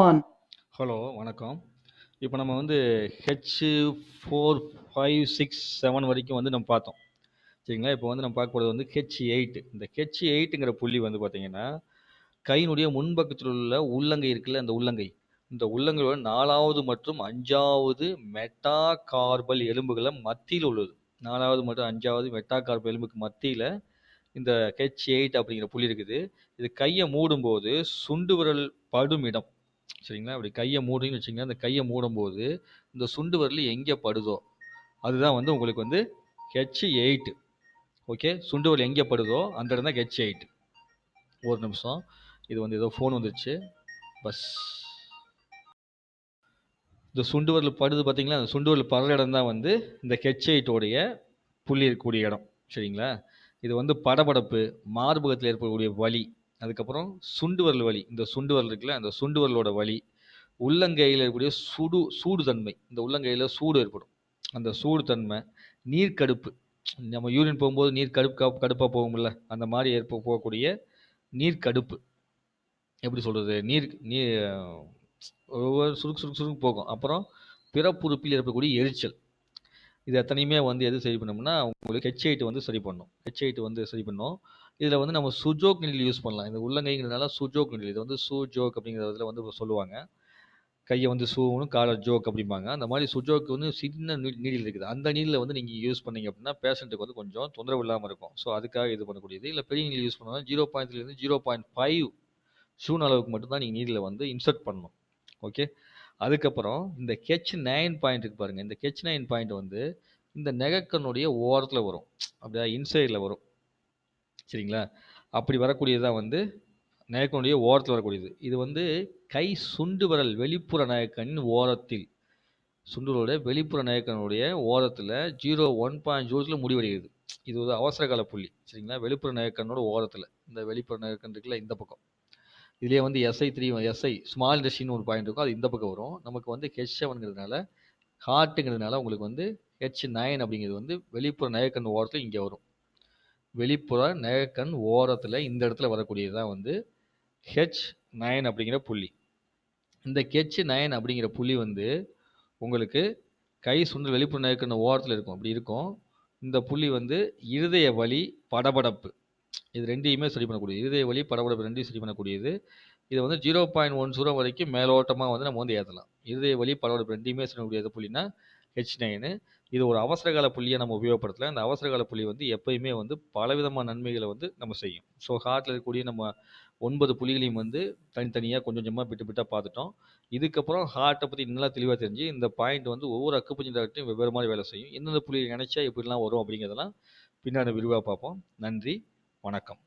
One hello வணக்கம். இப்போ நம்ம வந்து H four five six seven வரைக்கும் வந்து நம்ம பார்த்தோம். சரிங்களா? இப்போ வந்து நம்ம பார்க்க போகிறது வந்து ஹெச் எயிட் இந்த ஹெச் எயிட்டுங்கிற புள்ளி வந்து பார்த்தீங்கன்னா கையினுடைய முன்பக்கத்தில் உள்ள உள்ளங்கை இருக்குல்ல அந்த உள்ளங்கை. இந்த உள்ளங்கையோட நாலாவது மற்றும் அஞ்சாவது மெட்டா கார்பல் எலும்புகளை மத்தியில் உள்ளது. நாலாவது மற்றும் அஞ்சாவது மெட்டா கார்பல் எலும்புக்கு மத்தியில் இந்த ஹெச் எயிட் அப்படிங்கிற புள்ளி இருக்குது. இது கையை மூடும்போது சுண்டு விரல் படும் இடம். சரிங்களா? அப்படி கையை மூடுன்னு வச்சிங்கன்னா அந்த கையை மூடும்போது இந்த சுண்டு வரல் எங்கே படுதோ அதுதான் வந்து உங்களுக்கு வந்து ஹெச் எயிட்டு ஓகே சுண்டு வரல் எங்கே படுதோ அந்த இடம் தான் ஹெச் எயிட் ஒரு நிமிஷம். இது வந்து ஏதோ ஃபோன் வந்துருச்சு. பஸ். இந்த சுண்டு வரல் படுது பார்த்தீங்களா? அந்த சுண்டு வரல் படுற இடம் தான் வந்து இந்த ஹெச் எயிட்டோடைய புள்ளி இருக்கக்கூடிய இடம். சரிங்களா? இது வந்து படபடப்பு மார்பகத்தில் ஏற்படக்கூடிய வலி. அதுக்கப்புறம் சுண்டு விரல் வலி. இந்த சுண்டு விரல் இருக்குல்ல அந்த சுண்டு விரலோட வலி. உள்ளங்கையில் இருக்கக்கூடிய சுடு சூடு தன்மை இந்த உள்ளங்கையில் சூடு ஏற்படும். அந்த சூடு தன்மை நீர் கடுப்பு நம்ம யூரின் போகும்போது நீர் கடுப்பு கடுப்பாக போகும்ல. அந்த மாதிரி ஏற்ப போகக்கூடிய நீர் கடுப்பு எப்படி சொல்கிறது நீர் நீர் ஒவ்வொரு சுருக்கு சுருக்கு சுருக்கு போகும். அப்புறம் பிறப்புறுப்பில் ஏற்படக்கூடிய எரிச்சல். இது எத்தனையுமே வந்து எது சரி பண்ணோம்னா உங்களுக்கு ஹெச் எயிட் வந்து சரி பண்ணும். ஹெச் எயிட் வந்து சரி பண்ணும். இதில் வந்து நம்ம சுஜோக் நெல் யூஸ் பண்ணலாம். இந்த உள்ளங்கைங்கிறதுனால சுஜோக் நெல் இது வந்து சுஜோக் அப்படிங்கிறதுல வந்து சொல்லுவாங்க. கையை வந்து சூவும் காலை ஜோக் அப்படிம்பாங்க. அந்த மாதிரி சுஜோக்கு வந்து சின்ன நீடில் இருக்குது. அந்த நீடில் வந்து நீங்கள் யூஸ் பண்ணீங்க அப்படின்னா பேஷண்ட்டுக்கு வந்து கொஞ்சம் தொந்தரவு இல்லாமல் இருக்கும். ஸோ அதுக்காக இது பண்ணக்கூடியது. இல்லை பெரிய நீடில் யூஸ் பண்ணால் ஜீரோ பாயிண்ட்லேருந்து ஜீரோ பாயிண்ட் ஃபைவ் ஷூன் அளவுக்கு மட்டும்தான் நீங்கள் நீடில் வந்து இன்சர்ட் பண்ணணும். ஓகே அதுக்கப்புறம் இந்த ஹெச் நைன் பாயிண்ட் இருக்கு பாருங்கள் இந்த ஹெச் நைன் பாயிண்ட் வந்து இந்த நெகக்கனுடைய ஓரத்தில் வரும். அப்படியா இன்சைடில் வரும். சரிங்களா? அப்படி வரக்கூடியதான் வந்து நயக்கனுடைய ஓரத்தில் வரக்கூடியது. இது வந்து கை சுண்டு விரல் வெளிப்புற நயக்கனின் ஓரத்தில். சுண்டுவரோட வெளிப்புற நயக்கனுடைய ஓரத்தில் ஜீரோ ஒன் பாயிண்ட் ஜூஸில் முடிவடைகிறது. இது ஒரு அவசர கால புள்ளி. சரிங்களா? வெளிப்புற நயக்கனோட ஓரத்தில். இந்த வெளிப்புற நயக்கன் இருக்குல்ல இந்த பக்கம். இதுலேயே வந்து எஸ்ஐ த்ரீ எஸ்ஐ ஸ்மால் இண்டஸ்ட்ரின்னு ஒரு பாயிண்ட் இருக்கும். அது இந்த பக்கம் வரும். நமக்கு வந்து ஹெச் செவனுங்கிறதுனால ஹார்ட்டுங்கிறதுனால உங்களுக்கு வந்து ஹெச் நைன் அப்படிங்கிறது வந்து வெளிப்புற நயக்கன் ஓரத்தில் இங்கே வரும். வெளிப்புற நயக்கண் ஓரத்தில் இந்த இடத்துல வரக்கூடியது தான் வந்து ஹெச் நைன் அப்படிங்கிற புள்ளி. இந்த ஹெச் நைன் அப்படிங்கிற புள்ளி வந்து உங்களுக்கு கை சுண்டல் வெளிப்புற நயக்கண் ஓரத்தில் இருக்கும். அப்படி இருக்கும். இந்த புள்ளி வந்து இருதய வலி படபடப்பு. இது ரெண்டையுமே சரி பண்ணக்கூடியது. இருதய வலி படபடப்பு ரெண்டையும் சரி பண்ணக்கூடியது. இதை வந்து ஜீரோ பாயிண்ட் ஒன் சூரம் வரைக்கும் மேலோட்டமாக வந்து நம்ம வந்து ஏற்றலாம் இருதய வலி படபடப்பு ரெண்டையுமே செய்யக்கூடிய புள்ளினா ஹெச் நைனு இது ஒரு அவசரகால புள்ளியை நம்ம உபயோகப்படுத்தலாம். இந்த அவசரகால புள்ளி வந்து எப்பயுமே வந்து பலவிதமான நன்மைகளை வந்து நம்ம செய்யும். ஸோ ஹார்ட்டில் இருக்கக்கூடிய நம்ம ஒன்பது புள்ளிகளையும் வந்து தனித்தனியாக கொஞ்சம் கொஞ்சமாக விட்டு விட்டாக பார்த்துட்டோம். இதுக்கப்புறம் ஹார்ட்டை பற்றி நல்லா தெளிவாக தெரிஞ்சு இந்த பாயிண்ட் வந்து ஒவ்வொரு அக்குப்பஞ்சு டாக்டரையும் வெவ்வேறு மாதிரி வேலை செய்யும். எந்தெந்த புள்ளியை நினச்சா எப்படிலாம் வரும் அப்படிங்கிறதெல்லாம் பின்னாடி விரிவாக பார்ப்போம். நன்றி. வணக்கம்.